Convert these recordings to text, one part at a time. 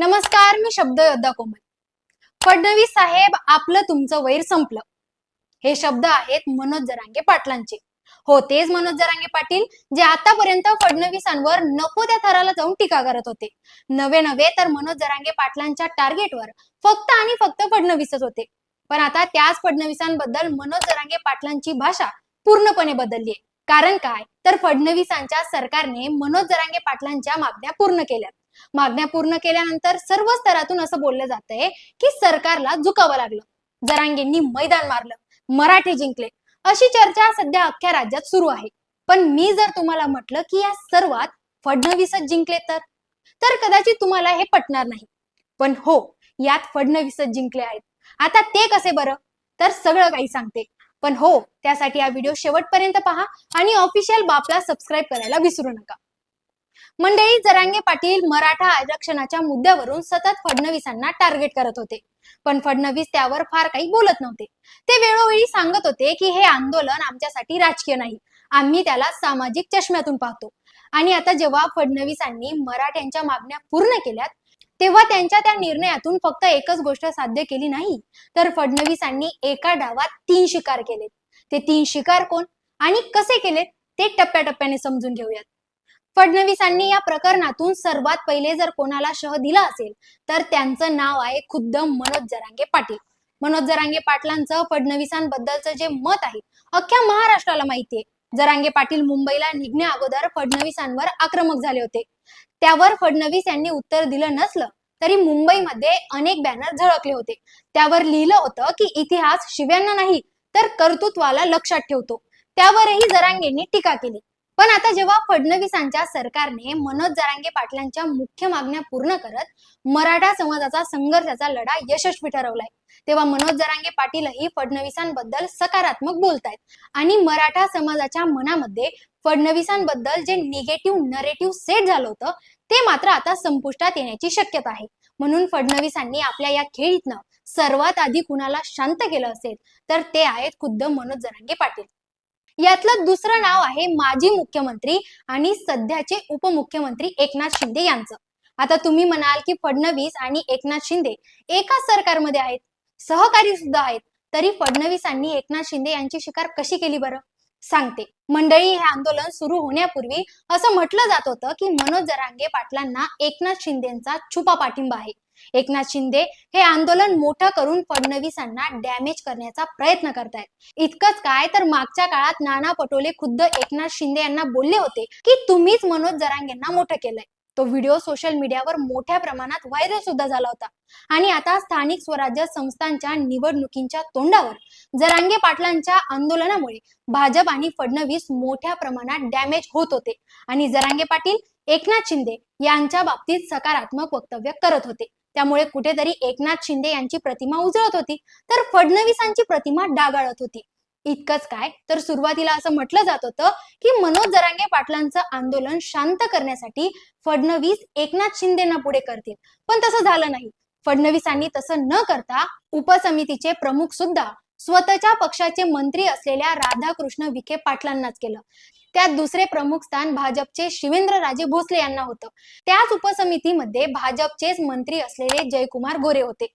नमस्कार मी शब्द योद्धा कोमल. फडणवीस साहेब आपलं तुमचं वैर संपलं. हे शब्द आहेत मनोज जरांगे पाटलांचे. हो तेच मनोज जरांगे पाटील जे आतापर्यंत फडणवीसांवर नको त्या थराला जाऊन टीका करत होते. नवे नवे तर मनोज जरांगे पाटलांच्या टार्गेटवर फक्त आणि फक्त फडणवीसच होते. पण आता त्याच फडणवीसांबद्दल मनोज जरांगे पाटलांची भाषा पूर्णपणे बदलली आहे. कारण काय? तर फडणवीसांच्या सरकारने मनोज जरांगे पाटलांच्या मागण्या पूर्ण केल्या मागण्या पूर्ण केल्यानंतर सर्व स्तरातून असं बोललं जातंय की सरकारला झुकावं लागलं. जरांगेंनी मैदान मारलं मराठी जिंकले. अशी चर्चा सध्या अख्ख्या राज्यात सुरू आहे. पण मी जर तुम्हाला म्हटलं की या सर्वात फडणवीसच जिंकले तर? तर कदाचित तुम्हाला हे पटणार नाही. पण हो यात फडणवीसच जिंकले आहेत. आता ते कसे बरं? तर सगळं काही सांगते. पण हो त्यासाठी हा व्हिडिओ शेवटपर्यंत पहा आणि ऑफिशियल बापला सबस्क्राईब करायला विसरू नका. मंडळी जरांगे पाटील मराठा आरक्षणाच्या मुद्द्यावरून सतत फडणवीसांना टार्गेट करत होते. पण फडणवीस त्यावर फार काही बोलत नव्हते. ते वेळोवेळी सांगत होते की हे आंदोलन आमच्यासाठी राजकीय नाही. आम्ही त्याला सामाजिक चष्म्यातून पाहतो. आणि आता जेव्हा फडणवीसांनी मराठ्यांच्या मागण्या पूर्ण केल्यात तेव्हा त्यांच्या त्या निर्णयातून फक्त एकच गोष्ट साध्य केली नाही तर फडणवीसांनी एका डावात तीन शिकार केलेत. ते तीन शिकार कोण आणि कसे केलेत ते टप्प्याटप्प्याने समजून घेऊयात. फडणवीसांनी या प्रकरणातून सर्वात पहिले जर कोणाला शह दिला असेल तर त्यांचं नाव आहे खुद्द मनोज जरांगे पाटील. मनोज जरांगे पाटलांचं फडणवीसांबद्दलचं जे मत आहे अख्ख्या महाराष्ट्राला माहितीये जरांगे पाटील मुंबईला निघण्या अगोदर फडणवीसांवर आक्रमक झाले होते. त्यावर फडणवीस यांनी उत्तर दिलं नसलं तरी मुंबईमध्ये अनेक बॅनर झळकले होते. त्यावर लिहिलं होतं की इतिहास शिव्यांना नाही तर कर्तृत्वाला लक्षात ठेवतो. त्यावरही जरांगेंनी टीका केली. पण आता जेव्हा फडणवीसांच्या सरकारने मनोज जारांगे पाटलांच्या मुख्य मागण्या पूर्ण करत मराठा समाजाचा संघर्षाचा लढा यशस्वी ठरवलाय तेव्हा मनोज जरांगे पाटीलही फडणवीसांबद्दल सकारात्मक बोलतायत. आणि मराठा समाजाच्या मनामध्ये फडणवीसांबद्दल जे निगेटिव्ह नरेटिव्ह सेट झालं होतं ते मात्र आता संपुष्टात येण्याची शक्यता आहे. म्हणून फडणवीसांनी आपल्या या खेळीतनं सर्वात आधी कुणाला शांत केलं असेल तर ते आहेत खुद्द मनोज जरांगे पाटील. यातलं दुसरं नाव आहे माजी मुख्यमंत्री आणि सध्याचे उपमुख्यमंत्री एकनाथ शिंदे यांचं. आता तुम्ही म्हणाल की फडणवीस आणि एकनाथ शिंदे एकाच सरकारमध्ये आहेत सहकारी सुद्धा आहेत तरी फडणवीसांनी एकनाथ शिंदे यांची शिकार कशी केली बरं? सांगते. मंडळी हे आंदोलन सुरू होण्यापूर्वी असं म्हटलं जात होतं की मनोज जरांगे पाटलांना एकनाथ शिंदेचा छुपा पाठिंबा आहे. एकनाथ शिंदे हे आंदोलन मोठं करून फडणवीसांना डॅमेज करण्याचा प्रयत्न करतायत. इतकंच काय तर मागच्या काळात नाना पटोले खुद्द एकनाथ शिंदे यांना बोलले होते की तुम्हीच मनोज जरांगेंना मोठं केलंय. तो व्हिडिओ सोशल मीडियावर मोठ्या प्रमाणात व्हायरल सुद्धा झाला होता. आणि आता स्थानिक स्वराज्य संस्थांच्या निवडणुकींच्या तोंडावर जरांगे पाटलांच्या आंदोलनामुळे भाजप आणि फडणवीस मोठ्या प्रमाणात डॅमेज होत होते. आणि जरांगे पाटील एकनाथ शिंदे यांच्या बाबतीत सकारात्मक वक्तव्य करत होते. त्यामुळे कुठेतरी एकनाथ शिंदे यांची प्रतिमा उजळत होती. तर फडणवीसांची प्रतिमा डागाळत होती. इतकंच काय? तर सुरुवातीला असं म्हटलं जात होतं की मनोज जरांगे पाटलांचं आंदोलन शांत करण्यासाठी फडणवीस एकनाथ शिंदेना पुढे करतील. पण तसं झालं नाही. फडणवीसांनी तसं न करता उपसमितीचे प्रमुख सुद्धा स्वतःच्या पक्षाचे मंत्री असलेल्या राधाकृष्ण विखे पाटलांनाच केलं. त्यात दुसरे प्रमुख स्थान भाजपचे शिवेंद्रराजे भोसले यांना होतं. त्याच उपसमितीमध्ये भाजपचेच मंत्री असलेले जयकुमार गोरे होते.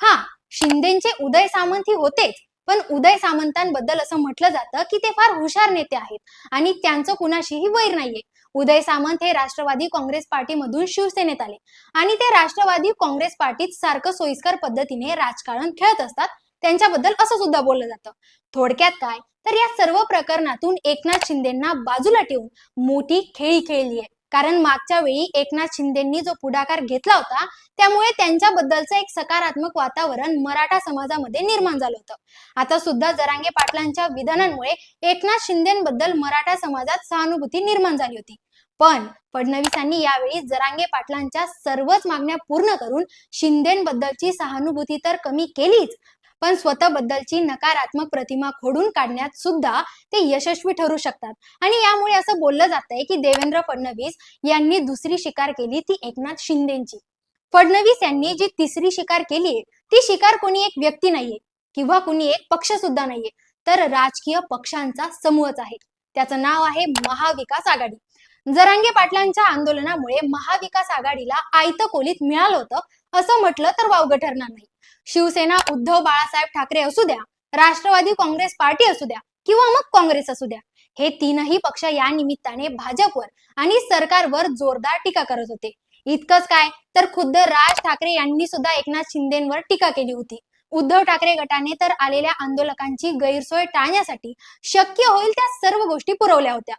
हा शिंदेचे उदय सामंत ही होतेच पण उदय सामंतांबद्दल असं म्हटलं जातं की ते फार हुशार नेते आहेत आणि त्यांचं कुणाशीही वैर नाहीये. उदय सामंत हे राष्ट्रवादी काँग्रेस पार्टीमधून शिवसेनेत आले आणि ते राष्ट्रवादी काँग्रेस पार्टीत सारखं सोयीस्कर पद्धतीने राजकारण खेळत असतात त्यांच्याबद्दल असं सुद्धा बोललं जातं. थोडक्यात काय? तर या सर्व प्रकरणातून एकनाथ शिंदेना बाजूला ठेवून मोठी खेळी खेळली आहे. कारण मागच्या वेळी एकनाथ शिंदेंनी जो पुढाकार घेतला होता त्यामुळे त्यांच्याबद्दलचं एक सकारात्मक वातावरण मराठा समाजामध्ये निर्माण झालं होतं. आता सुद्धा जरांगे पाटलांच्या विधानांमुळे एकनाथ शिंदेबद्दल मराठा समाजात सहानुभूती निर्माण झाली होती. पण फडणवीसांनी यावेळी जरांगे पाटलांच्या सर्वच मागण्या पूर्ण करून शिंदेबद्दलची सहानुभूती तर कमी केलीच पण स्वतःबद्दलची नकारात्मक प्रतिमा खोडून काढण्यात सुद्धा ते यशस्वी ठरू शकतात. आणि यामुळे असं बोललं जातंय की देवेंद्र फडणवीस यांनी दुसरी शिकार केली ती एकनाथ शिंदेची. फडणवीस यांनी जी तिसरी शिकार केली ती शिकार कोणी एक व्यक्ती नाहीये किंवा कुणी एक पक्ष सुद्धा नाहीये तर राजकीय पक्षांचा समूहच आहे. त्याचं नाव आहे महाविकास आघाडी. जरांगे पाटलांच्या आंदोलनामुळे महाविकास आघाडीला आयतकोलीत मिळालं होतं असं म्हटलं तर वावगं ठरणार नाही. शिवसेना उद्धव बाळासाहेब ठाकरे असू द्या राष्ट्रवादी काँग्रेस पार्टी असू द्या किंवा मग काँग्रेस असू द्या हे तीनही पक्ष या निमित्ताने भाजपवर आणि सरकारवर जोरदार टीका करत होते. इतकंच काय तर खुद्द राज ठाकरे यांनी सुद्धा एकनाथ शिंदेवर टीका केली होती. उद्धव ठाकरे गटाने तर आलेल्या आंदोलकांची गैरसोय टाळण्यासाठी शक्य होईल त्या सर्व गोष्टी पुरवल्या होत्या.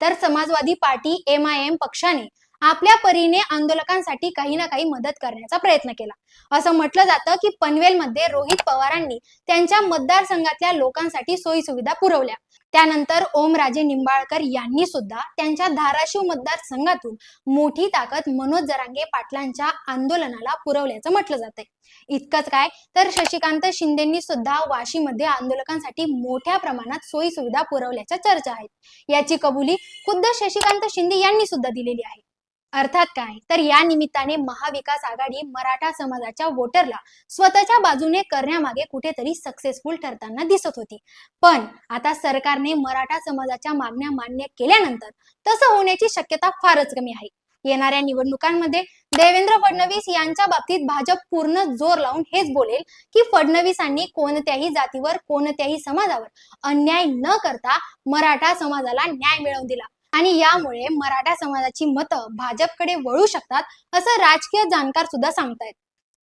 तर Samajwadi party M I M पक्षाने आपल्या परीने आंदोलकांसाठी काही ना काही मदत करण्याचा प्रयत्न केला. असं म्हटलं जातं की पनवेलमध्ये रोहित पवारांनी त्यांच्या मतदारसंघातल्या लोकांसाठी सोयी सुविधा पुरवल्या. त्यानंतर ओमराजे निंबाळकर यांनी सुद्धा त्यांच्या धाराशिव मतदारसंघातून मोठी ताकद मनोज जरांगे पाटलांच्या आंदोलनाला पुरवल्याचं म्हटलं जातंय. इतकंच काय तर शशिकांत शिंदेंनी सुद्धा वाशीमध्ये आंदोलकांसाठी मोठ्या प्रमाणात सोयी सुविधा पुरवल्याच्या चर्चा आहेत. याची कबुली खुद्द शशिकांत शिंदे यांनी सुद्धा दिलेली आहे. अर्थात काय? तर या निमित्ताने महाविकास आघाडी मराठा समाजाच्या वोटरला स्वतःच्या बाजूने करण्यामागे कुठेतरी सक्सेसफुल ठरताना दिसत होती. पण आता सरकारने मराठा समाजाच्या मागण्या मान्य केल्यानंतर तसं होण्याची शक्यता फारच कमी आहे. येणाऱ्या निवडणुकांमध्ये देवेंद्र फडणवीस यांच्या बाबतीत भाजप पूर्ण जोर लावून हेच बोलेल की फडणवीसांनी कोणत्याही जातीवर कोणत्याही समाजावर अन्याय न करता मराठा समाजाला न्याय मिळवून दिला. आणि यामुळे मराठा समाजाची मतं भाजपकडे वळू शकतात असं राजकीय जाणकार सुद्धा सांगतायत.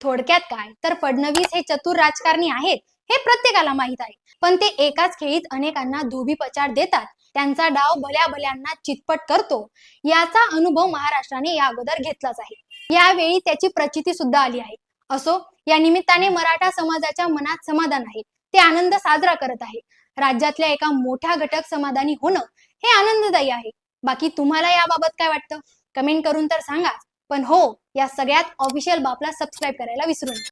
थोडक्यात काय? तर फडणवीस हे चतुर राजकारणी आहेत हे प्रत्येकाला माहीत आहे. पण ते एकाच खेळीत अनेकांना धोबीपचार देतात. त्यांचा डाव भल्या भल्यांना चितपट करतो. याचा अनुभव महाराष्ट्राने या अगोदर घेतलाच आहे. यावेळी त्याची प्रचिती सुद्धा आली आहे. असो या निमित्ताने मराठा समाजाच्या मनात समाधान आहे. ते आनंद साजरा करत आहे. राज्यातल्या एका मोठ्या घटक समाधानी होणं हे आनंददायी आहे. बाकी तुम्हाला याबाबत काय वाटतं? कमेंट करून तर सांगा. पण हो या सगळ्यात ऑफिशियल बापला सबस्क्राईब करायला विसरू नका.